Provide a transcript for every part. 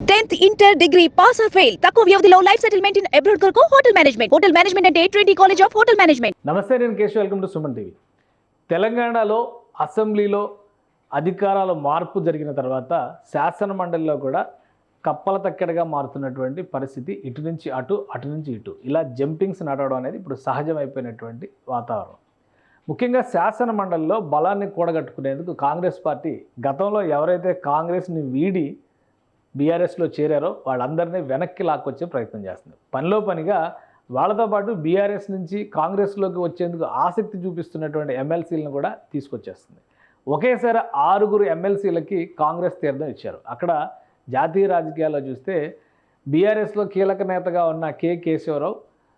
Tenth inter degree pass or fail. తక్కువ వ్యవధిలో life settlement in abroad కొరకు hotel management. Hotel management అంటే twenty college of hotel management. నమస్తే నేను Keshav. Welcome to Suman TV. తెలంగాణలో అసెంబ్లీలో అధికారాల మార్పు జరిగిన తర్వాత శాసన మండలిలో కూడా కప్పల తక్కెడగా మారుతున్నటువంటి పరిస్థితి ఇటు నుంచి అటు అటు నుంచి ఇటు. ఇలా జంపింగ్స్ నడవడం అనేది ఇప్పుడు సహజమైపోయినటువంటి వాతావరణం. ముఖ్యంగా శాసన మండలిలో బలాన్ని కూడగట్టుకునేందుకు కాంగ్రెస్ పార్టీ గతంలో ఎవరైతే కాంగ్రెస్ని వీడి బీఆర్ఎస్లో చేరారో వాళ్ళందరినీ వెనక్కి లాక్కొచ్చే ప్రయత్నం చేస్తుంది. పనిలో పనిగా వాళ్ళతో పాటు బీఆర్ఎస్ నుంచి కాంగ్రెస్లోకి వచ్చేందుకు ఆసక్తి చూపిస్తున్నటువంటి ఎమ్మెల్సీలను కూడా తీసుకొచ్చేస్తుంది. ఒకేసారి ఆరుగురు ఎమ్మెల్సీలకి కాంగ్రెస్ తీర్థం ఇచ్చారు. అక్కడ జాతీయ రాజకీయాల్లో చూస్తే బీఆర్ఎస్లో కీలక నేతగా ఉన్న కె కేశవరావు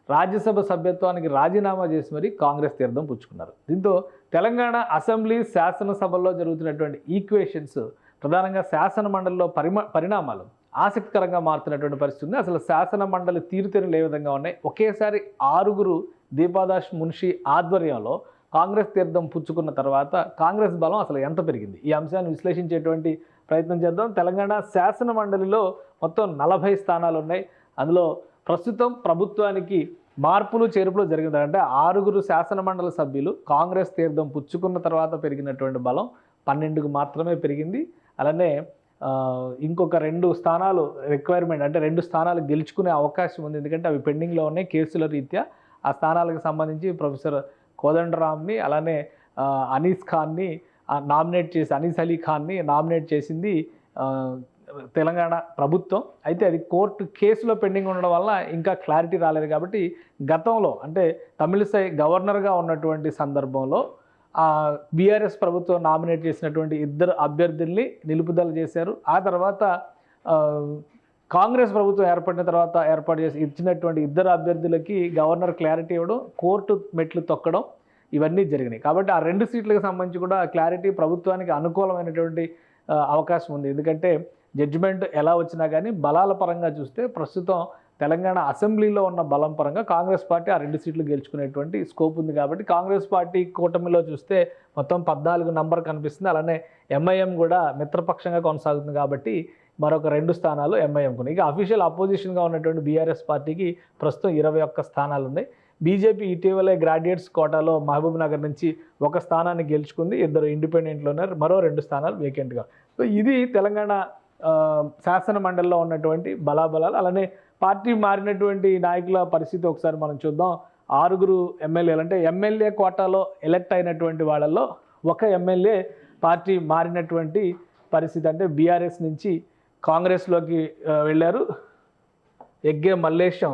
రాజ్యసభ సభ్యత్వానికి రాజీనామా చేసి మరీ కాంగ్రెస్ తీర్థం పుచ్చుకున్నారు. దీంతో తెలంగాణ అసెంబ్లీ శాసనసభల్లో జరుగుతున్నటువంటి ఈక్వేషన్స్ ప్రధానంగా శాసన మండలిలో పరిమ పరిణామాలు ఆసక్తికరంగా మారుతున్నటువంటి పరిస్థితి ఉంది. అసలు శాసన మండలి తీరుతెనులు ఏ విధంగా ఉన్నాయి? ఒకేసారి ఆరుగురు దీపాదాష్ మున్షి ఆధ్వర్యంలో కాంగ్రెస్ తీర్థం పుచ్చుకున్న తర్వాత కాంగ్రెస్ బలం అసలు ఎంత పెరిగింది? ఈ అంశాన్ని విశ్లేషించేటువంటి ప్రయత్నం చేద్దాం. తెలంగాణ శాసన మండలిలో మొత్తం నలభై స్థానాలు ఉన్నాయి. అందులో ప్రస్తుతం ప్రభుత్వానికి మార్పులు చేర్పులు జరిగింది అంటే ఆరుగురు శాసన మండలి సభ్యులు కాంగ్రెస్ తీర్థం పుచ్చుకున్న తర్వాత పెరిగినటువంటి బలం పన్నెండుకు మాత్రమే పెరిగింది. అలానే ఇంకొక రెండు స్థానాలు రిక్వైర్మెంట్ అంటే రెండు స్థానాలు గెలుచుకునే అవకాశం ఉంది. ఎందుకంటే అవి పెండింగ్లో ఉన్నాయి కేసుల రీత్యా. ఆ స్థానాలకు సంబంధించి ప్రొఫెసర్ కోదండరామ్ని అలానే అనీస్ ఖాన్ని నామినేట్ చేసి అనీస్ అలీ ఖాన్ని నామినేట్ చేసింది తెలంగాణ ప్రభుత్వం. అయితే అది కోర్టు కేసులో పెండింగ్ ఉండడం వల్ల ఇంకా క్లారిటీ రాలేదు కాబట్టి గతంలో అంటే తమిళసై గవర్నర్గా ఉన్నటువంటి సందర్భంలో బీఆర్ఎస్ ప్రభుత్వం నామినేట్ చేసినటువంటి ఇద్దరు అభ్యర్థుల్ని నిలుపుదల చేశారు. ఆ తర్వాత కాంగ్రెస్ ప్రభుత్వం ఏర్పడిన తర్వాత ఏర్పాటు చేసి ఇచ్చినటువంటి ఇద్దరు అభ్యర్థులకి గవర్నర్ క్లారిటీ ఇవ్వడం కోర్టు మెట్లు తొక్కడం ఇవన్నీ జరిగినాయి. కాబట్టి ఆ రెండు సీట్లకు సంబంధించి కూడా క్లారిటీ ప్రభుత్వానికి అనుకూలమైనటువంటి అవకాశం ఉంది. ఎందుకంటే జడ్జిమెంట్ ఎలా వచ్చినా కానీ బలాల పరంగా చూస్తే ప్రస్తుతం తెలంగాణ అసెంబ్లీలో ఉన్న బలం పరంగా కాంగ్రెస్ పార్టీ ఆ రెండు సీట్లు గెలుచుకునేటువంటి స్కోప్ ఉంది కాబట్టి కాంగ్రెస్ పార్టీ కూటమిలో చూస్తే మొత్తం పద్నాలుగు నంబర్ కనిపిస్తుంది. అలానే ఎంఐఎం కూడా మిత్రపక్షంగా కొనసాగుతుంది కాబట్టి మరొక రెండు స్థానాలు ఎంఐఎంకు ఇక అఫీషియల్ అపోజిషన్గా ఉన్నటువంటి బీఆర్ఎస్ పార్టీకి ప్రస్తుతం ఇరవై ఒక్క స్థానాలు ఉన్నాయి. బీజేపీ ఇటీవలే గ్రాడ్యుయేట్స్ కోటాలో మహబూబ్ నగర్ నుంచి ఒక స్థానాన్ని గెలుచుకుంది. ఇద్దరు ఇండిపెండెంట్లు ఉన్నారు. మరో రెండు స్థానాలు వేకెంట్గా సో ఇది తెలంగాణ శాసన మండలిలో ఉన్నటువంటి బలాబలాలు అలానే పార్టీ మారినటువంటి నాయకుల పరిస్థితి ఒకసారి మనం చూద్దాం. ఆరుగురు ఎమ్మెల్యేలు అంటే ఎమ్మెల్యే కోటాలో ఎలక్ట్ అయినటువంటి వాళ్ళల్లో ఒక ఎమ్మెల్యే పార్టీ మారినటువంటి పరిస్థితి అంటే బీఆర్ఎస్ నుంచి కాంగ్రెస్లోకి వెళ్ళారు. ఎగ్గే మల్లేశం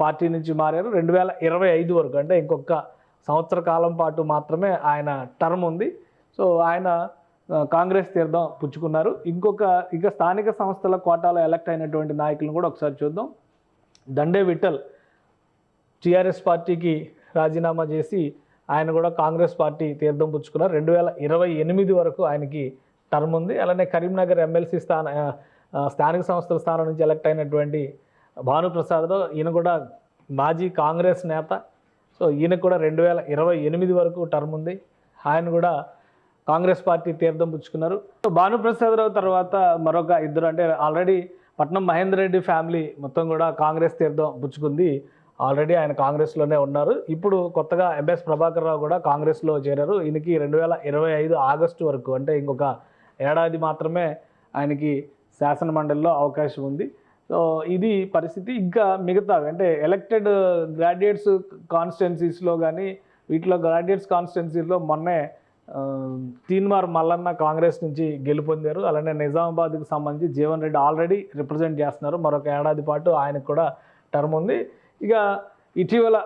పార్టీ నుంచి మారారు. రెండు వేల ఇరవై ఐదు వరకు అంటే ఇంకొక సంవత్సర కాలం పాటు మాత్రమే ఆయన టర్మ్ ఉంది. సో ఆయన కాంగ్రెస్ తీర్థం పుచ్చుకున్నారు. ఇంకొక ఇక స్థానిక సంస్థల కోటాలో ఎలక్ట్ అయినటువంటి నాయకులను కూడా ఒకసారి చూద్దాం. దండే విఠల్ టీఆర్ఎస్ పార్టీకి రాజీనామా చేసి ఆయన కూడా కాంగ్రెస్ పార్టీ తీర్థం పుచ్చుకున్నారు. రెండు వేల ఇరవై ఎనిమిది వరకు ఆయనకి టర్మ్ ఉంది. అలానే కరీంనగర్ ఎమ్మెల్సీ స్థాన స్థానిక సంస్థల స్థానం నుంచి ఎలక్ట్ అయినటువంటి భానుప్రసాద్రావు ఈయన కూడా మాజీ కాంగ్రెస్ నేత. సో ఈయన కూడా రెండు వేల ఇరవై ఎనిమిది వరకు టర్మ్ ఉంది. ఆయన కూడా కాంగ్రెస్ పార్టీ తీర్థం పుచ్చుకున్నారు. సో భానుప్రసాదరావు తర్వాత మరొక ఇద్దరు అంటే ఆల్రెడీ పట్నం మహేందర్ రెడ్డి ఫ్యామిలీ మొత్తం కూడా కాంగ్రెస్ తీర్థం పుచ్చుకుంది. ఆల్రెడీ ఆయన కాంగ్రెస్లోనే ఉన్నారు. ఇప్పుడు కొత్తగా ఎంఎస్ ప్రభాకర్ రావు కూడా కాంగ్రెస్లో చేరారు. ఈయనకి రెండు వేల ఇరవై ఐదు ఆగస్టు వరకు అంటే ఇంకొక ఏడాది మాత్రమే ఆయనకి శాసన మండలిలో అవకాశం ఉంది. సో ఇది పరిస్థితి. ఇంకా మిగతా అంటే ఎలక్టెడ్ గ్రాడ్యుయేట్స్ కాన్స్టిట్యున్సీస్లో కానీ వీటిలో గ్రాడ్యుయేట్స్ కాన్స్టిట్యున్సీలో మొన్నే తీన్మార్ మల్లన్న కాంగ్రెస్ నుంచి గెలుపొందారు. అలానే నిజామాబాద్కు సంబంధించి జీవన్ రెడ్డి ఆల్రెడీ రిప్రజెంట్ చేస్తున్నారు. మరొక ఏడాది పాటు ఆయనకు కూడా టర్మ్ ఉంది. ఇక ఇటీవల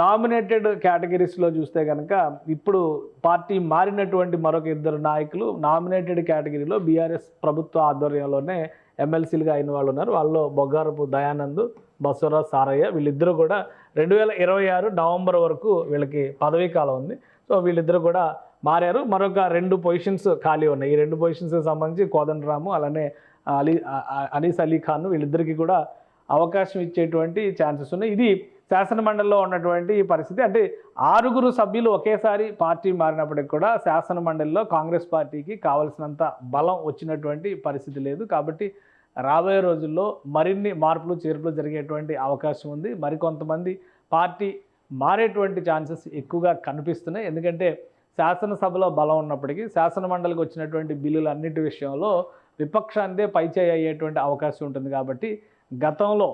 నామినేటెడ్ కేటగిరీస్లో చూస్తే కనుక ఇప్పుడు పార్టీ మారినటువంటి మరొక ఇద్దరు నాయకులు నామినేటెడ్ కేటగిరీలో బీఆర్ఎస్ ప్రభుత్వ ఆధ్వర్యంలోనే ఎమ్మెల్సీలుగా అయిన వాళ్ళు ఉన్నారు. వాళ్ళు బొగ్గారపు దయానంద్ బసవరాజ్ సారయ్య వీళ్ళిద్దరూ కూడా రెండు వేల ఇరవై ఆరు నవంబర్ వరకు వీళ్ళకి పదవీ కాలం ఉంది. సో వీళ్ళిద్దరూ కూడా మారారు. మరొక రెండు పొజిషన్స్ ఖాళీ ఉన్నాయి. ఈ రెండు పొజిషన్స్కి సంబంధించి కోదండరాము అలానే అలీ అనీస్ అలీ ఖాన్ వీళ్ళిద్దరికీ కూడా అవకాశం ఇచ్చేటువంటి ఛాన్సెస్ ఉన్నాయి. ఇది శాసన మండలిలో ఉన్నటువంటి పరిస్థితి. అంటే ఆరుగురు సభ్యులు ఒకేసారి పార్టీ మారినప్పటికి కూడా శాసన మండలిలో కాంగ్రెస్ పార్టీకి కావలసినంత బలం వచ్చినటువంటి పరిస్థితి లేదు. కాబట్టి రాబోయే రోజుల్లో మరిన్ని మార్పులు చేర్పులు జరిగేటువంటి అవకాశం ఉంది. మరికొంతమంది పార్టీ మారేటువంటి ఛాన్సెస్ ఎక్కువగా కనిపిస్తున్నాయి. ఎందుకంటే శాసనసభలో బలం ఉన్నప్పటికీ శాసన మండలికి వచ్చినటువంటి బిల్లులు అన్నిటి విషయంలో విపక్షాందే పైచేయి అయ్యేటువంటి అవకాశం ఉంటుంది కాబట్టి గతంలో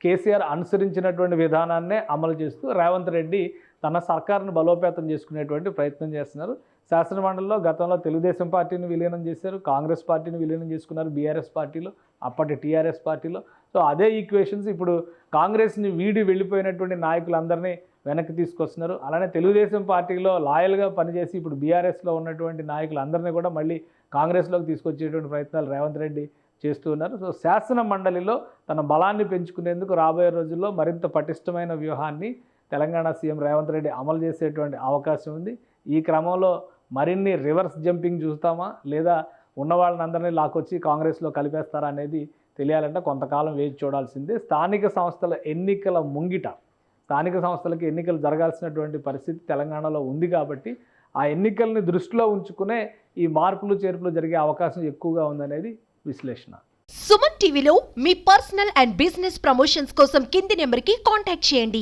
కేసీఆర్ అనుసరించినటువంటి విధానాన్నే అమలు చేస్తూ రేవంత్ రెడ్డి తన సర్కారును బలోపేతం చేసుకునేటువంటి ప్రయత్నం చేస్తున్నారు. శాసన మండలిలో గతంలో తెలుగుదేశం పార్టీని విలీనం చేశారు. కాంగ్రెస్ పార్టీని విలీనం చేసుకున్నారు. బీఆర్ఎస్ పార్టీలో అప్పటి టీఆర్ఎస్ పార్టీలో. సో అదే ఈక్వేషన్స్ ఇప్పుడు కాంగ్రెస్ని వీడి వెళ్ళిపోయినటువంటి నాయకులందరినీ వెనక్కి తీసుకొస్తున్నారు. అలానే తెలుగుదేశం పార్టీలో లాయల్గా పనిచేసి ఇప్పుడు బీఆర్ఎస్లో ఉన్నటువంటి నాయకులందరినీ కూడా మళ్ళీ కాంగ్రెస్లోకి తీసుకొచ్చేటువంటి ప్రయత్నాలు రేవంత్ రెడ్డి చేస్తూ ఉన్నారు. సో శాసన మండలిలో తన బలాన్ని పెంచుకునేందుకు రాబోయే రోజుల్లో మరింత పటిష్టమైన వ్యూహాన్ని తెలంగాణ సీఎం రేవంత్ రెడ్డి అమలు చేసేటువంటి అవకాశం ఉంది. ఈ క్రమంలో మరిన్ని రివర్స్ జంపింగ్ చూస్తామా? లేదా ఉన్న వాళ్ళని లాకొచ్చి కాంగ్రెస్లో కలిపేస్తారా అనేది తెలియాలంటే కొంతకాలం వేచి చూడాల్సిందే. స్థానిక సంస్థల ఎన్నికల ముంగిట స్థానిక సంస్థలకు ఎన్నికలు జరగాల్సినటువంటి పరిస్థితి తెలంగాణలో ఉంది కాబట్టి ఆ ఎన్నికల్ని దృష్టిలో ఉంచుకునే ఈ మార్పులు చేర్పులు జరిగే అవకాశం ఎక్కువగా ఉందనేది విశ్లేషణ. సుమన్ టీవీలో మీ పర్సనల్ అండ్ బిజినెస్ ప్రమోషన్స్ కోసం కింది నెంబర్కి కాంటాక్ట్ చేయండి.